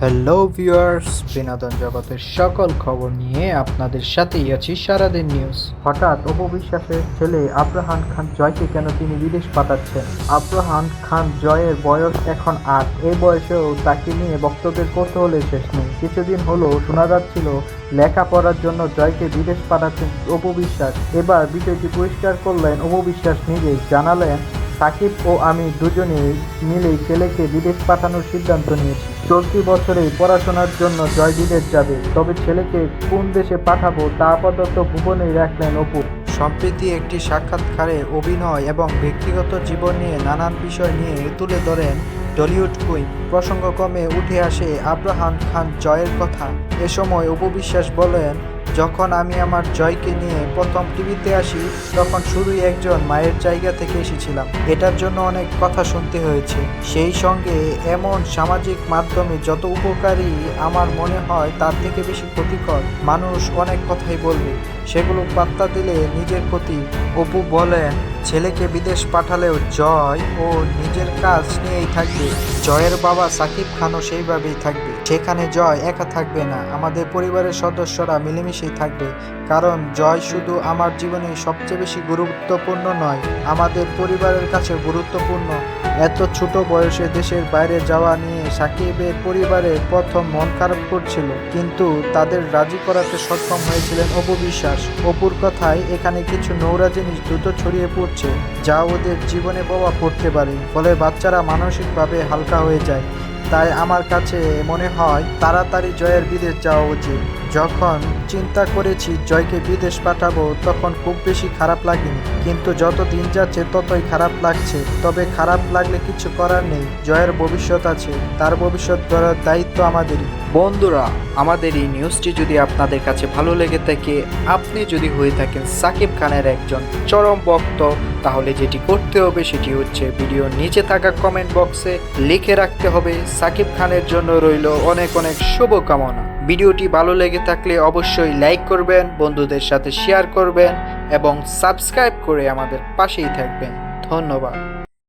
Hello viewers বিনোদন জগতের সকল খবর নিয়ে আপনাদের সাথেই আছি সারাদিন নিউজ হঠাৎ অপবিশ্বাসের ছেলে আব্রাহান খান জয়কে কেন তিনি বিদেশ পাঠাচ্ছেন? আব্রাহান খান জয়ের বয়স এখন আট। এই বয়সেও তাকে নিয়ে বক্তব্যের কৌতূহলের শেষ নেই। কিছুদিন হলো শোনা যাচ্ছিল, লেখাপড়ার জন্য জয়কে বিদেশ পাঠাচ্ছেন অপবিশ্বাস। এবার বিষয়টি পরিষ্কার করলেন অপবিশ্বাস নিজেই। জানালেন সাকিব ও আমি দুজনেই মিলেই ছেলেকে বিদেশ পাঠানোর সিদ্ধান্ত নিয়েছি। চলতি বছরেই পড়াশোনার জন্য জয় বিদেশ যাবে, তবে ছেলেকে কোন দেশে পাঠাবো তা আপাতত ভুবনেই রাখলেন অপু। সম্প্রতি একটি সাক্ষাৎকারে অভিনয় এবং ব্যক্তিগত জীবন নিয়ে নানান বিষয় নিয়ে তুলে ধরেন টলিউড কুইন। প্রসঙ্গক্রমে উঠে আসে আব্রাহাম খান জয়ের কথা। এ সময় উপবিশ্বাস বলেন যখন আমি আমার জয়কে নিয়ে প্রথম টিভিতে আসি, তখন শুধুই একজন মায়ের জায়গা থেকে এসেছিলাম। এটার জন্য অনেক কথা শুনতে হয়েছে। সেই সঙ্গে এমন সামাজিক মাধ্যমে যত উপকারী আমার মনে হয়, তার থেকে বেশি ক্ষতিকর মানুষ অনেক কথাই বলবে। সেগুলো পাত্তা দিলে নিজের ক্ষতি। অপু বলেন, ছেলেকে বিদেশ পাঠালেও জয় ও নিজের কাজ নিয়েই থাকবে। জয়ের বাবা সাকিব খানও সেইভাবেই থাকবে। সেখানে জয় একা থাকবে না। আমাদের পরিবারের সদস্যরা মিলেমিশেই থাকবে। কারণ জয় শুধু আমার জীবনে সবচেয়ে বেশি গুরুত্বপূর্ণ নয়, আমাদের পরিবারের কাছে গুরুত্বপূর্ণ। এত ছোট বয়সে দেশের বাইরে যাওয়া নিয়ে সাকিবের পরিবারের প্রথম মন খারাপ করছিল, কিন্তু তাদের রাজি করাতে সক্ষম হয়েছিলেন অপবিশ্বাস অপুর কথায়, এখানে কিছু নোংরা জিনিস দ্রুত ছড়িয়ে পড়ছে, যা ওদের জীবনে প্রভাব পড়তে পারে, ফলে বাচ্চারা মানসিকভাবে হালকা হয়ে যায়। তাই আমার কাছে মনে হয় তাড়াতাড়ি জয়ের বিদেশ যাওয়া উচিত। যখন চিন্তা করেছি জয়কে বিদেশ পাঠাবো, তখন খুব বেশি খারাপ লাগেনি। কিন্তু যত দিন যাচ্ছে, ততই খারাপ লাগছে। তবে খারাপ লাগলে কিছু করার নেই। জয়ের ভবিষ্যৎ আছে। তার ভবিষ্যৎ গড়ার দায়িত্ব আমাদেরই। বন্ধুরা, আমাদের এই নিউজটি যদি আপনাদের কাছে ভালো লেগে থাকে, আপনি যদি হয়ে থাকেন সাকিব খানের একজন চরম ভক্ত তাহলে যেটি করতে হবে সেটি হচ্ছে ভিডিওর নিচে থাকা কমেন্ট বক্সে লিখে রাখতে হবে সাকিব খানের জন্য রইল অনেক অনেক শুভকামনা। ভিডিওটি ভালো লেগে থাকলে অবশ্যই লাইক করবেন, বন্ধুদের সাথে শেয়ার করবেন এবং সাবস্ক্রাইব করে আমাদের পাশেই থাকবেন। ধন্যবাদ।